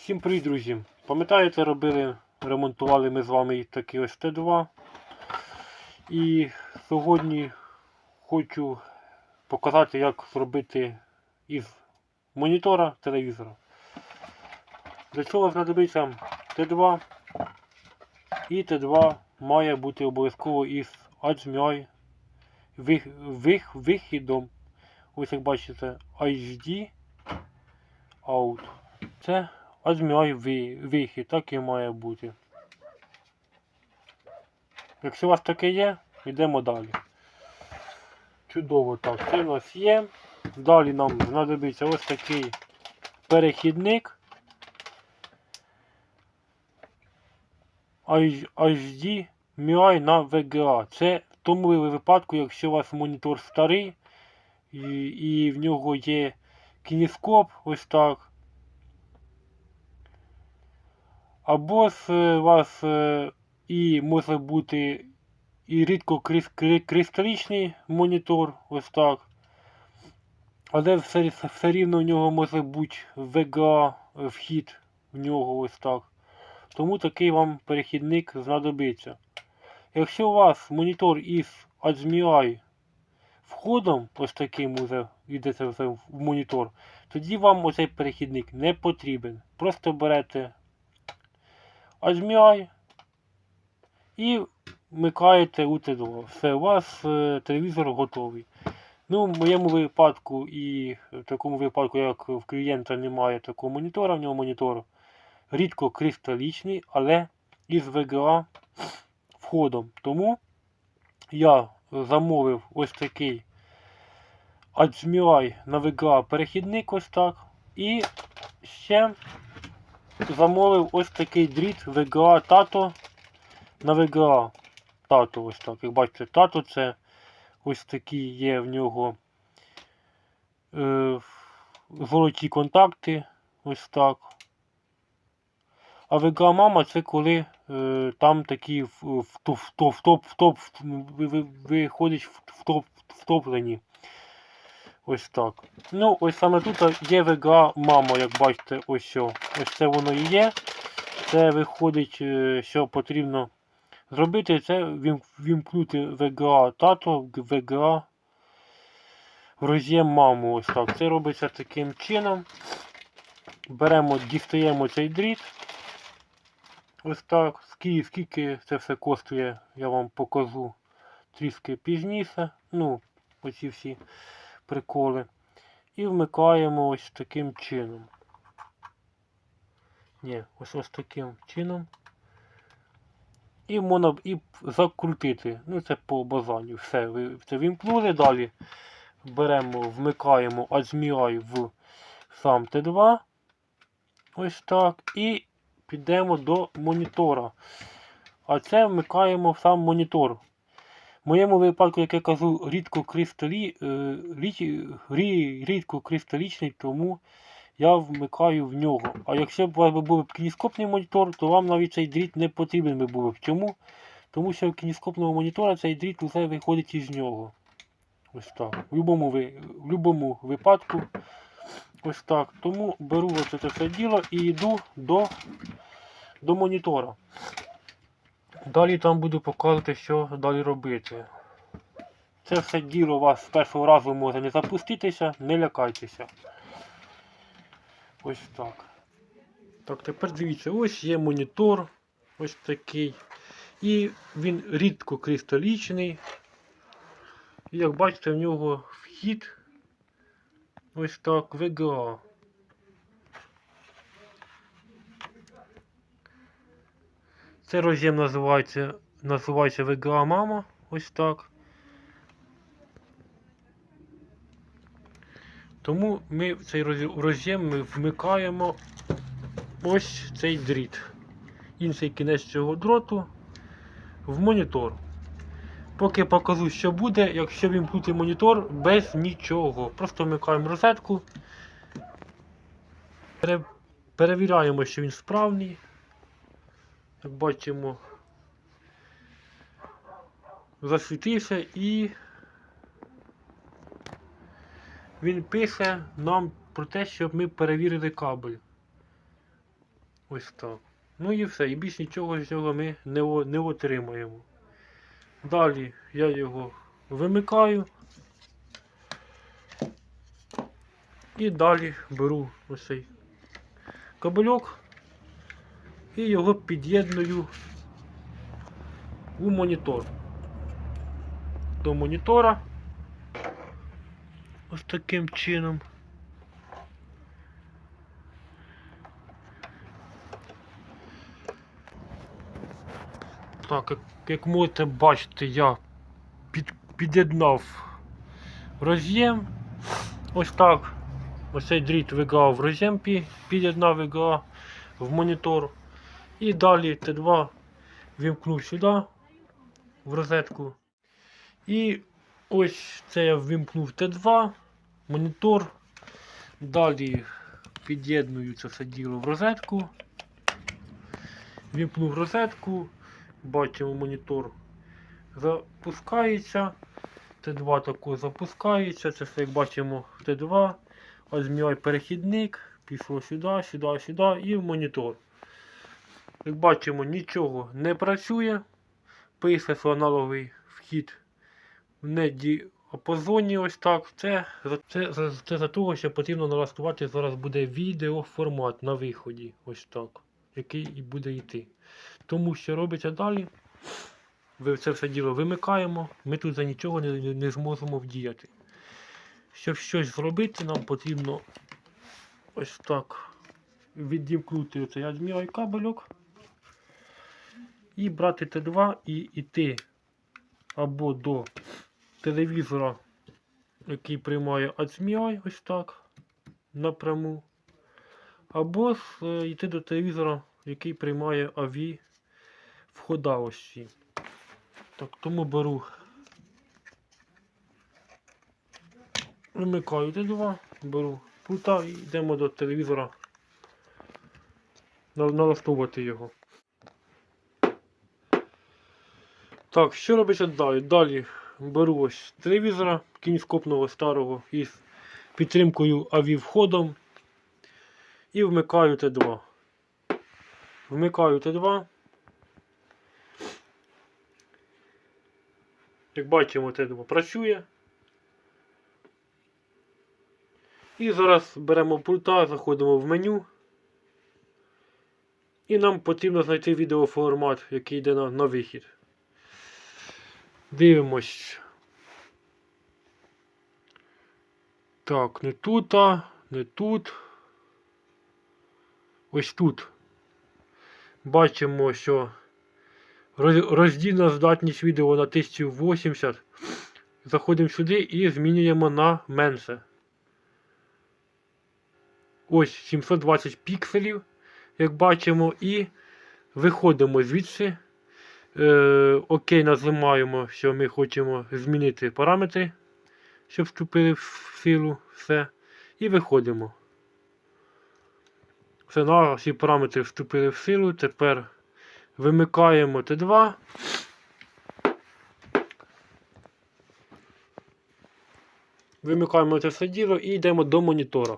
Всім привіт, друзі! Пам'ятаєте, робили, ремонтували ми з вами такий ось Т2. І сьогодні хочу показати, як зробити із монітора телевізора. Для цього знадобиться Т2. І Т2 має бути обов'язково із HDMI вих, вих, вихідом. Ось як бачите, HD out. Це HDMI ви- вихід, так і має бути. Якщо у вас таке є, йдемо далі. Чудово так, це у нас є. Далі нам знадобиться ось такий перехідник. HD MI на VGA. Це в тому випадку, якщо у вас монітор старий і, і в нього є кінескоп, ось так. Або ж е, вас е, і може бути і рідко кристалічний монітор, ось так. Але все, все рівно у нього може бути VGA е, вхід в нього ось так. Тому такий вам перехідник знадобиться. Якщо у вас монітор із HDMI входом, ось таким уже йдете в монітор, тоді вам оцей перехідник не потрібен. Просто берете HDMI і вмикаєте у Т2. Все, у вас е, телевізор готовий. Ну, в моєму випадку і в такому випадку, як в клієнта немає такого монітора, в нього монітор рідко кристалічний, але із VGA входом. Тому я замовив ось такий HDMI на VGA перехідник ось так. І ще замовив ось такий дріт VGA Tato на VGA Tato ось так. Як бачите, Tato це ось такі є в нього е, золоті контакти. Ось так. А VGA мама це коли е, там такі в, в, топ- в, топ- в, топ- в, топ- ви- ви- виходить в, в, топ, втоплені. Ось так. Ну, ось саме тут є VGA мама, як бачите, ось що. Ось це воно і є. Це виходить, е, що потрібно зробити, це вімкнути VGA тато, VGA в роз'єм маму. Ось так. Це робиться таким чином. Беремо, дістаємо цей дріт. Ось так. Скільки, скільки це все коштує, я вам покажу трішки пізніше. Ну, оці всі приколи. І вмикаємо ось таким чином. Ні, ось ось таким чином. І можна і закрутити. Ну це по базанню. Все, ви це вімкнули. Далі беремо, вмикаємо HDMI в сам Т2. Ось так. І підемо до монітора. А це вмикаємо сам монітор. Моєму випадку, як я кажу, рідко, кристалі, е, рід- рідко кристалічний, тому я вмикаю в нього. А якщо б у вас був кінескопний монітор, то вам навіть цей дріт не потрібен би був. Чому? Тому що в кінескопного монітора цей дріт вже виходить із нього. Ось так. В будь-якому в будь-якому випадку. Ось так. Тому беру ось це все діло і йду до, до монітора. Далі там буду показувати, що далі робити. Це все діло у вас з першого разу може не запуститися, не лякайтеся. Ось так. Так, тепер дивіться, ось є монітор. Ось такий. І він рідко кристалічний. І як бачите, в нього вхід ось так VGA. Це роз'єм називається, називається VGA мама. Ось так. Тому ми цей роз'єм ми вмикаємо ось цей дріт. Інший кінець цього дроту в монітор. Поки покажу, що буде, якщо вімкнути монітор без нічого. Просто вмикаємо розетку. Перевіряємо, що він справний. Як бачимо, засвітився і він пише нам про те, щоб ми перевірили кабель. Ось так. Ну і все. І більш нічого з цього ми не, не отримаємо. Далі я його вимикаю. І далі беру ось цей кабельок і його під'єдную у монітор. До монітора. Ось таким чином. Так, як, як можете бачити, я під, під'єднав роз'єм. Ось так. Ось цей дріт VGA в роз'єм під'єднав VGA в монітор. І далі Т2 вімкнув сюди в розетку. І ось це я ввімкнув Т2, монітор. Далі під'єдную це все діло в розетку. Вімкнув розетку. Бачимо монітор запускається. Т2 також запускається. Це все як бачимо Т2. HDMI перехідник. Пішло сюди, сюди, сюди і в монітор. Як бачимо, нічого не працює. Що аналоговий вхід в недіапазоні ось так. Це, це, це, це за того, що потрібно налаштувати. Зараз буде відеоформат на виході. Ось так. Який і буде йти. Тому що робиться далі. Це все діло вимикаємо. Ми тут за нічого не, не, зможемо вдіяти. Щоб щось зробити, нам потрібно ось так відімкнути цей HDMI кабельок. І брати Т2 і йти або до телевізора, який приймає HDMI, ось так, напряму. Або е, йти до телевізора, який приймає AV входа ось ці. Так, тому беру. Вимикаю Т2, беру пульта і йдемо до телевізора налаштовувати його. Так, що робиться далі? Далі беру ось телевізора кінескопного старого із підтримкою AV входом і вмикаю Т2. Вмикаю Т2. Як бачимо, Т2 працює. І зараз беремо пульта, заходимо в меню. І нам потрібно знайти відеоформат, який йде на, на вихід. Дивимось. Так, не тут, а, не тут. Ось тут. Бачимо, що роз- роздільна здатність відео на 1080. Заходимо сюди і змінюємо на менше. Ось 720 пікселів, як бачимо, і виходимо звідси. Е, окей, нажимаємо, що ми хочемо змінити параметри, щоб вступили в силу. Все. І виходимо. Все, наші параметри вступили в силу. Тепер вимикаємо Т2. Вимикаємо це все діло і йдемо до монітора.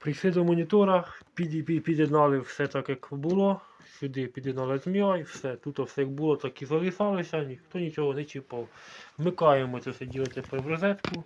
Прийшли до монітора, під- під- під'єднали все так, як було. Сюди під'єднали HDMI, все. Тут все як було, так і залишалося, ніхто нічого не чіпав. Вмикаємо це все діло тепер в розетку.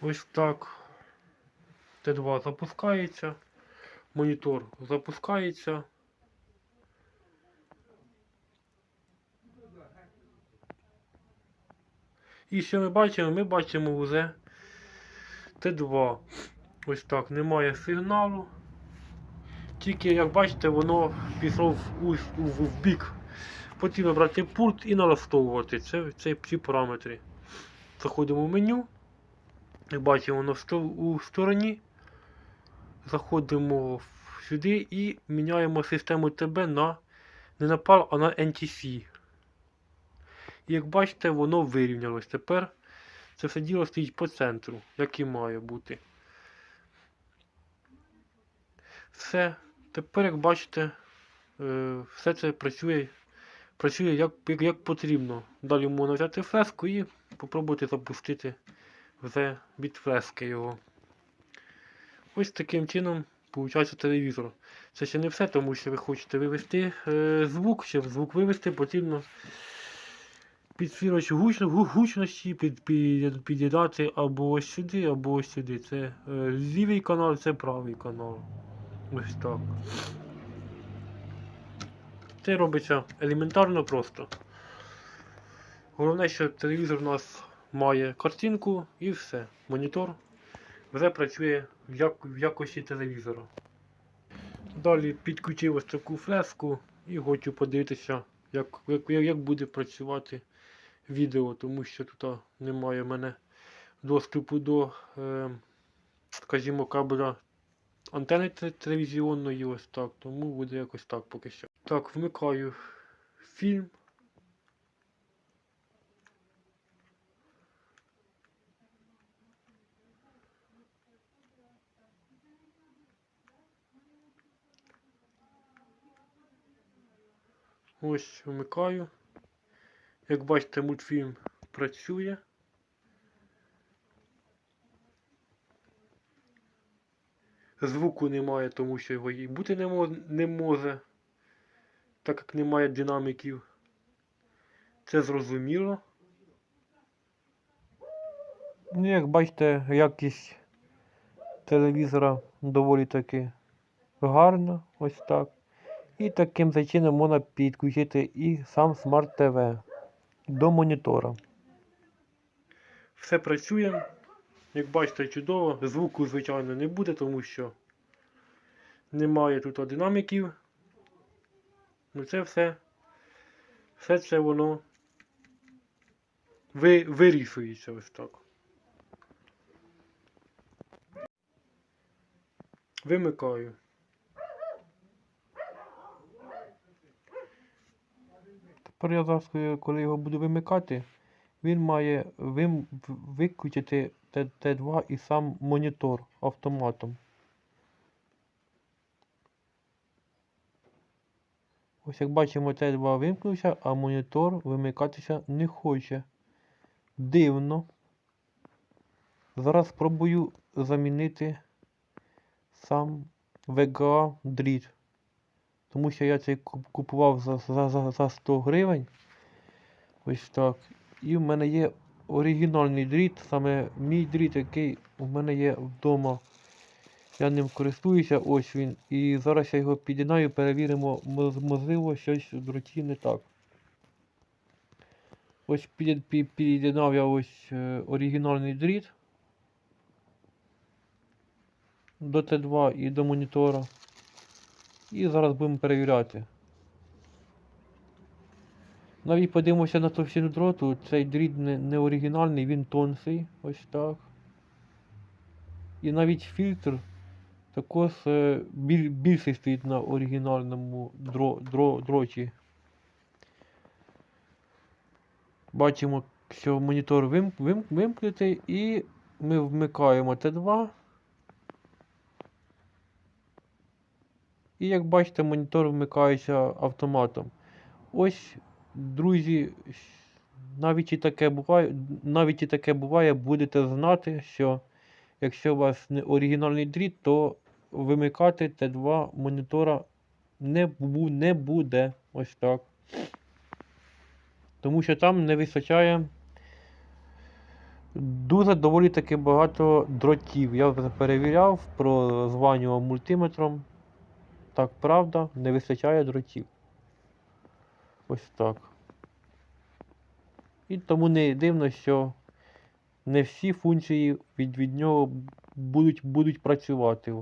Ось так. Т2 запускається. Монітор запускається. І що ми бачимо? Ми бачимо вже Т2. Ось так, немає сигналу. Тільки, як бачите, воно пішло в, у, в бік. Потрібно брати пульт і налаштовувати це, це, ці параметри. Заходимо в меню. Як бачимо, воно у стороні. Заходимо сюди і міняємо систему ТБ на не на PAL, а на NTC. І як бачите, воно вирівнялось. Тепер це все діло стоїть по центру, як і має бути. Все. Тепер, як бачите, е, все це працює, працює як, як, як потрібно. Далі можна взяти флеску і спробувати запустити вже від флески його. Ось таким чином виходить телевізор. Це ще не все, тому що ви хочете вивести е, звук. Щоб звук вивести, потрібно підсвірювач гуч, гу- гучності під, під, під'їдати або ось сюди, або ось сюди. Це е, лівий канал, це правий канал. Ось так. Це робиться елементарно просто. Головне, що телевізор у нас має картинку і все. Монітор вже працює в, як, в якості телевізора. Далі підключив ось таку флеску і хочу подивитися, як, як, як буде працювати відео, тому що тут немає в мене доступу до, е, скажімо, кабеля антени телевізіонної, ось так, тому буде якось так поки що. Так, вмикаю фільм. Ось вмикаю. Як бачите, мультфільм працює. Звуку немає, тому що його і бути не, мо- не може, так як немає динаміків. Це зрозуміло. Ну, як бачите, якість телевізора доволі таки гарна, ось так. І таким чином можна підключити і сам смарт ТВ до монітора. Все працює. Як бачите, чудово. Звуку, звичайно, не буде, тому що немає тут динаміків. Ну це все. Все це воно ви, вирішується ось так. Вимикаю. Тепер я зараз, е, коли його буду вимикати, він має вим... виключити Т- Т2 і сам монітор автоматом. Ось як бачимо, Т2 вимкнувся, а монітор вимикатися не хоче. Дивно. Зараз спробую замінити сам VGA дріт. Тому що я цей купував за, за, за, за 100 гривень. Ось так. І в мене є оригінальний дріт, саме мій дріт, який у мене є вдома. Я ним користуюся, ось він. І зараз я його під'єднаю, перевіримо, можливо, щось в дроті не так. Ось під'єд- пі- під'єднав я ось е, оригінальний дріт до Т2 і до монітора. І зараз будемо перевіряти. Навіть подивимося на товщину дроту. Цей дріт не, не оригінальний, він тонкий, ось так. І навіть фільтр також е, біль, більший стоїть на оригінальному дро, дро, дроті. Бачимо, що монітор вим, вим, вимкнутий і ми вмикаємо Т2. І як бачите, монітор вмикається автоматом. Ось, друзі, навіть і таке буває, навіть і таке буває, будете знати, що якщо у вас не оригінальний дріт, то вимикати Т2 монітора не, не буде. Ось так. Тому що там не вистачає дуже доволі таки багато дротів. Я вже перевіряв, прозванював мультиметром. Так, правда, не вистачає дротів. Ось так. І тому не дивно, що не всі функції від, від нього будуть, будуть працювати.